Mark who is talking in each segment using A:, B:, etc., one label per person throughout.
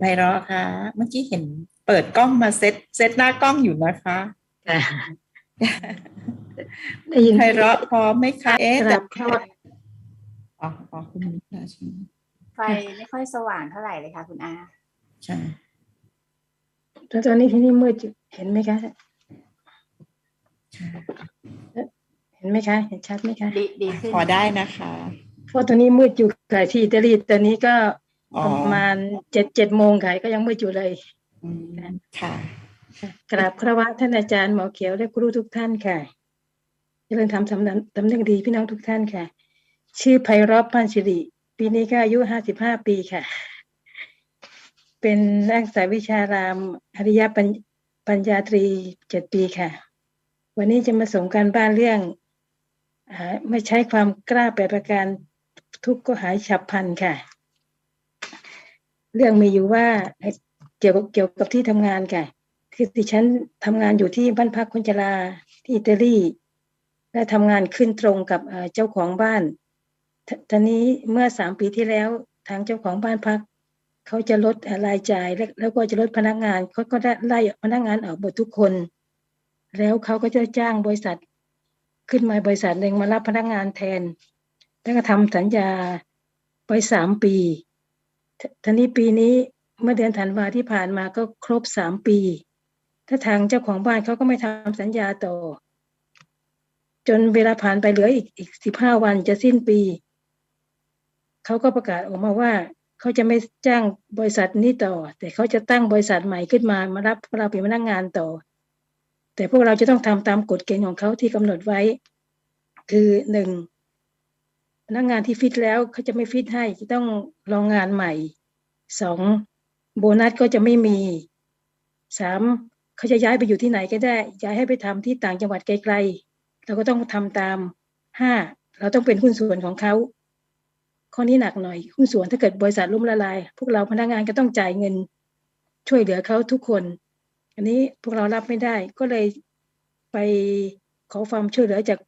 A: ไพเราะคะเมื่อกี้เห็นเปิดกล้องมาเซตเซตหน้ากล้องอยู่นะคะ
B: ค่ะได้ยิน
A: ไพเราะพร้อมไหมคะเอ๊ะ
B: ก
A: แต่
B: ราบครวญ
A: อ๋ออ๋อคุณนิดาใช่ไหม
C: ไฟไม่ค่อยสว่างเท่าไหร่เลยค่ะ คุณอา
A: ใช่
B: แล้วตอนนี้ที่นี่มืดอยู่เห็นไหมคะ
A: ใช่
B: เห็นไหมคะ เห็นชัดไหมคะ
C: ดีดีขึ้น
A: พอได้นะคะ
B: เพราะตอนนี้มืดอยู่ค่ะที่อิตาลีตอนนี้ก็
A: อ๋อ
B: ประมาณเจ็ดเจ็ดโมงค่ะก็ยังมืดอยู่เลย
A: อืมค่ะ
B: กราบคารวะท่านอาจารย์หมอเขียวและครูทุกท่านค่ะเจริญธรรมสำนักตำแหน่งดีพี่น้องทุกท่านค่ะ ชื่อไพเราะพันศิริ ปีนี้ก็อายุห้าสิบห้าปีค่ะ เป็นนักศึกษาวิชารามอริยปัญปัญญาตรีเจ็ดปีค่ะ วันนี้จะมาส่งการบ้านเรื่องอาไม่ใช้ความกล้าแปรประการทุกข์ก็หายฉับพลันค่ะ เรื่องมีอยู่ว่าเกี่ยวกับเกี่ยวกับที่ทำงานค่ะคือดิฉันทำงานอยู่ที่บ้านพักคนชราที่อิตาลีและทำงานขึ้นตรงกับเจ้าของบ้านททานนี้เมื่อสามปีที่แล้วทางเจ้าของบ้านพักเขาจะลดรายจ่ายแล้วก็จะลดพนักงานเขาก็ไล่พนักงานออกหมดทุกคน แล้วเขาก็จะจ้างบริษัท ขึ้นมาบริษัทหนึ่งมารับพนักงานแทน แล้วก็ทำสัญญาไว้สามปี ททีนี้ปีนี้เมื่อเดือนธันวาที่ผ่านมาก็ครบสามปี ถ้าทางเจ้าของบ้านเขาก็ไม่ทำสัญญาต่อ จนเวลาผ่านไปเหลืออีกอีกสิบห้าวันจะสิ้นปีเขาก็ประกาศออกมาว่าเขาจะไม่จ้างบริษัทนี้ต่อ แต่เขาจะตั้งบริษัทใหม่ขึ้นมามารับเราเป็นพนักงานต่อ แต่พวกเราจะต้องทำตามกฎเกณฑ์ของเขาที่กำหนดไว้ คือหนึ่ง พนักงานที่ฟิตแล้วเขาจะไม่ฟิตให้จะต้องลองงานใหม่สองโบนัสก็จะไม่มีสามเขาจะย้ายไปอยู่ที่ไหนก็ได้ ย้ายให้ไปทำที่ต่างจังหวัดไกลๆเราก็ต้องทำตามห้าเราต้องเป็นหุ้นส่วนของเขาข้อนี้หนักหน่อยหุ้นส่วนถ้าเกิดบริษัทล่มละลาย พวกเราพนักงานก็ต้องจ่ายเงิน ช่วยเหลือเขาทุกคน อันนี้พวกเรารับไม่ได้ก็เลยไป ขอความช่วยเหลือจาก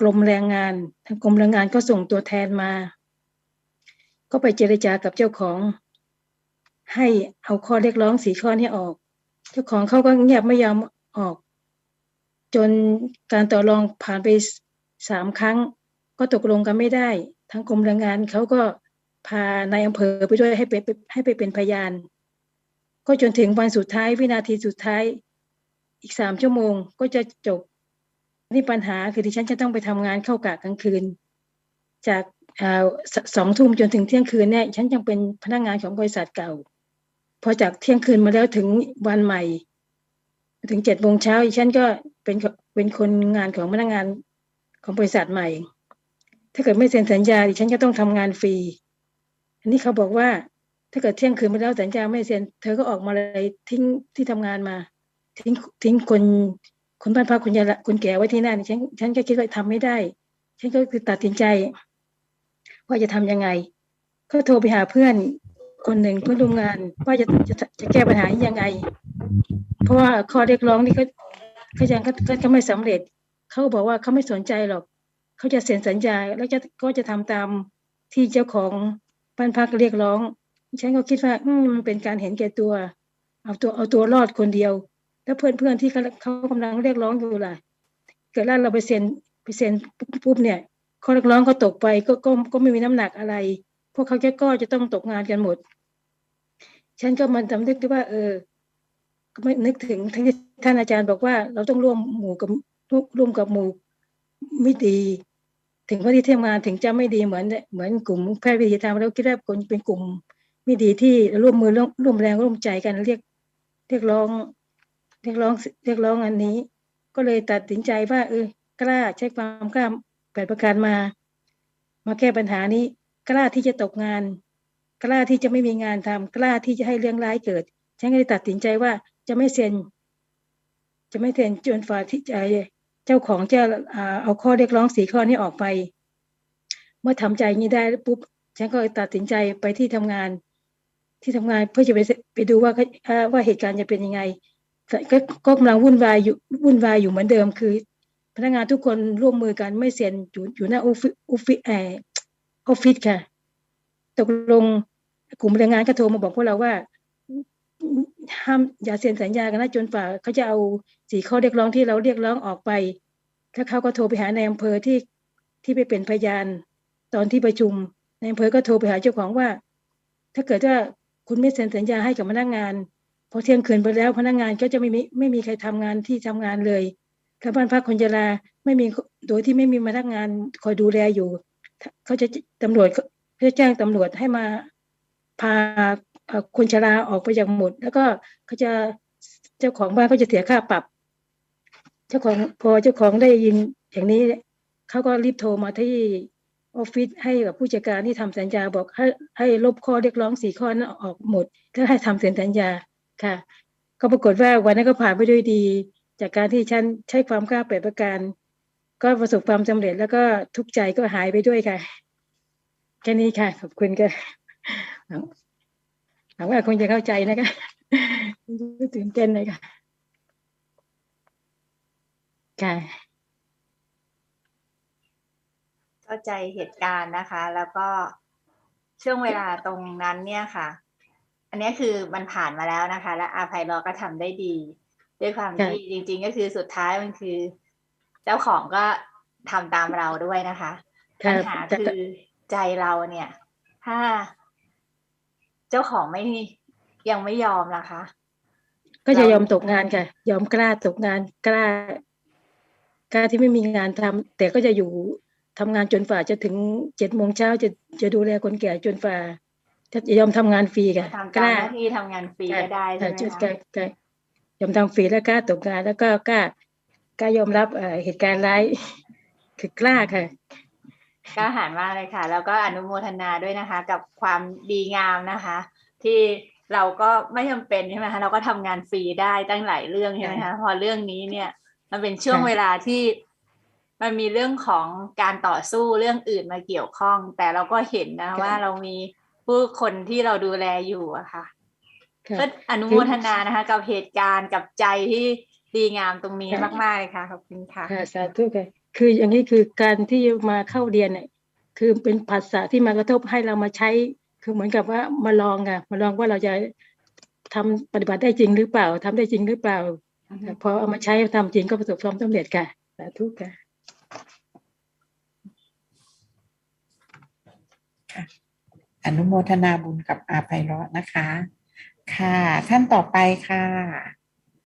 B: กรมแรงงาน ทางกรมแรงงานก็ส่งตัวแทนมา ก็ไปเจรจากับเจ้าของ ให้เอาข้อเรียกร้องสีข้อนี้ออก เจ้าของเขาก็เงียบไม่ยอมออก จนการต่อรองผ่านไปสามครั้ง ก็ตกลงกันไม่ได้ ทางกรมแรงงานเขาก็พานายอำเภอไปด้วยให้ไปให้ไปเป็นพยาน ก็จนถึงวันสุดท้ายวินาทีสุดท้ายอีกสามชั่วโมงก็จะจบ นี่ปัญหาคือดิฉันจะต้องไปทำงานเข้ากะกลางคืน จากสองทุ่มจนถึงเที่ยงคืนเนี่ยฉันยังเป็นพนักงานของบริษัทเก่า พอจากเที่ยงคืนมาแล้วถึงวันใหม่ ถึงเจ็ดโมงเช้าอีฉันก็เป็นเป็นคนงานของพนักงานของบริษัทใหม่ ถ้าเกิดไม่เซ็นสัญญาดิฉันก็ต้องทำงานฟรี อันนี้เขาบอกว่า ถ้าเกิดเที่ยงคืนมาแล้วสัญญาไม่เซ็น เธอก็ออกมาเลยทิ้งที่ทำงานมา ทิ้งทิ้งคน คนบ้านพักคนยาละคนแก่ไว้ที่นั่นฉันฉันก็คิดว่าทำไม่ได้ ฉันก็คือตัดสินใจ ว่าจะทำยังไง ก็โทรไปหาเพื่อนคนหนึ่งเพื่อนร่วมงาน ว่าจะจะจะแก้ปัญหานี้ยังไง เพราะว่าข้อเรียกร้องนี่ก็ก็ยังก็ก็ไม่สำเร็จ เขาบอกว่าเขาไม่สนใจหรอก เขาจะเซ็นสัญญา แล้วจะก็จะทำตามที่เจ้าของบ้านพักเรียกร้อง ฉันก็คิดว่า อืมมันเป็นการเห็นแก่ตัว เอาตัวเอาตัวรอดคนเดียว แล้วเพื่อนเพื่อนๆที่เขาเขากำลังเรียกร้องอยู่ล่ะเกิดแล้วเราไปเซ็นไปเซ็นปุ๊บเนี่ยข้อเรียกร้องก็ตกไปก็ก็ก็ไม่มีน้ำหนักอะไร พวกเขาแค่ก็จะต้องตกงานกันหมด ฉันก็มันจำนึกได้ว่า เออ ก็ไม่นึกถึงที่ท่านอาจารย์บอกว่า เราต้องร่วมหมู่กับร่วมกับหมู่ไม่ดี ถึงว่าที่ทำงานถึงจะไม่ดีเหมือน เหมือนกลุ่มแพทย์วิทยาธรรมเราคิดว่าคนเป็นกลุ่มไม่ดีที่ร่วมมือร่วมแรงร่วมใจกันเรียก เรียกร้อง รียกร้องเรียกร้องอันนี้ ก็เลยตัดสินใจว่า เออกล้าใช้ความกล้าแปดประการมา มาแก้ปัญหานี้ กล้าที่จะตกงาน กล้าที่จะไม่มีงานทำกล้าที่จะให้เรื่องร้ายเกิดฉันก็เลยตัดสินใจว่าจะไม่เซ็นจะไม่เซ็นจนฝ่าที่จเจ้าของจะเอาข้อเรียกร้องสีข้อนี้ออกไป เมื่อทำใจนี้ได้ปุ๊บฉันก็ตัดสินใจไปที่ทำงาน ที่ทำงานเพื่อจะไปไปดูว่าเขาอ่าว่าเหตุการณ์จะเป็นยังไง ก็ก็กำลังวุ่นวายอยู่วุ่นวายอยู่เหมือนเดิม คือ พนักงานทุกคนร่วมมือกันไม่เซ็นอยู่อยู่หน้าออฟฟิศออฟฟิศแอร์ออฟฟิศค่ะ ตกลงกลุ่มแรงงานก็โทรมาบอกพวกเราว่าห้ามอย่าเซ็นสัญญากันนะจนฝ่าเขาจะเอาสี่ข้อเรียกร้องที่เราเรียกร้องออกไปแล้วเขาก็โทรไปหาในอำเภอที่ที่ไปเป็นพยาน ตอนที่ประชุมในอำเภอก็โทรไปหาเจ้าของว่า ถ้าเกิดว่าคุณไม่เซ็นสัญญาให้กับพนักงาน พอเที่ยงคืนไปแล้วพนักงานก็จะไม่มีไม่มีใครทำงานที่ทำงานเลยแล้วบ้านพักคนชราไม่มีโดยที่ไม่มีพนักงานคอยดูแลอยู่เขาจะตำรวจเขาจะแจ้งตำรวจให้มาพาคนชราออกไปจากหมด แล้วก็เขาจะเจ้าของบ้านเขาจะเสียค่าปรับ เจ้าของพอเจ้าของได้ยินอย่างนี้เขาก็รีบโทรมาที่ออฟฟิศให้กับผู้จัดการที่ทำสัญญาบอกให้ให้ลบข้อเรียกร้องสี่ข้อนั้นออกหมดแล้วให้ทำเซ็นสัญญา ค่ะ ก็ปรากฏว่าวันนั้นก็ผ่านไปด้วยดี จากการที่ฉันใช้ความกล้าแปดประการ ก็ประสบความสำเร็จแล้วก็ทุกใจก็หายไปด้วยค่ะ แค่นี้ค่ะ ขอบคุณค่ะหวังหวังว่าคงจะเข้าใจนะคะตื่นเต้นเลยค่ะ ค่ะ
C: เข้าใจเหตุการณ์นะคะ แล้วก็ช่วงเวลาตรงนั้นเนี่ยค่ะ อันนี้คือมันผ่านมาแล้วนะคะ และอาภัยรอก็ทำได้ดี ด้วยความ
B: ค่ะ
C: ที่จริง ๆ ก็คือสุดท้ายมันคือ เจ้าของก็ทำตามเราด้วยนะคะปั
B: ค่ะ
C: ญหา
B: แต่
C: คือใจเราเนี่ย ถ้า เจ้าของไม่ยังไม่ยอมนะคะ
B: ก็จะ
C: เรา
B: ยอมตกงานค่ะ ยอมกล้าตกงานกล้ากล้าที่ไม่มีงานทำแต่ก็จะอยู่ทำงานจนฝ่าจะถึงเจ็ดโมงเช้าจะจะดูแลคนแก่จนฝ่า จะยอมทำงานฟรีค่ะ
C: ทำ
B: ก
C: ตาม
B: ล้า
C: หน้าที่ทำงานฟรีก็ได้ใช่ไหม
B: จุด
C: คะ
B: กล้ากล้ายอมทำฟรีแล้วกล้าตกงานแล้วก็กล้ากล้ายอมรับเอ่อเหตุการณ์ร้ายคือกล้าค่ะ
C: กล้าหาญมากเลยค่ะ แล้วก็อนุโมทนาด้วยนะคะ กับความดีงามนะคะ ที่เราก็ไม่จำเป็นใช่ไหมคะเราก็ทำงานฟรีได้ตั้งหลายเรื่องใช่ไหมคะพอเรื่องนี้เนี่ยมันเป็นช่วง
B: ค่ะ
C: เวลาที่มันมีเรื่องของการต่อสู้เรื่องอื่นมาเกี่ยวข้อง แต่เราก็เห็นนะว่าเรามี ผู้คนที่เราดูแลอยู่อะค่ะ
B: ค่ะ
C: ก็อนุโมทนานะคะ กับเหตุการณ์กับใจที่ดีงามตรงนี้
B: ค่ะ
C: มากๆเลยค่ะขอบคุณค่ะ
B: ค่ะสาธุค่ะคืออย่างนี้คือการที่มาเข้าเรียนเนี่ยคือเป็นภาษาที่มากระทบให้เรามาใช้ คือเหมือนกับว่ามาลองค่ะมาลองว่าเราจะทำปฏิบัติได้จริงหรือเปล่าทำได้จริงหรือเปล่า
C: อือฮึ
B: พอเอามาใช้ทำจริงก็ประสบความสำเร็จค่ะสาธุค่ะ
A: อ นุโมทนาบุญกับอาภัยเราะนะคะ ค่ะ ท่านต่อไปค่ะ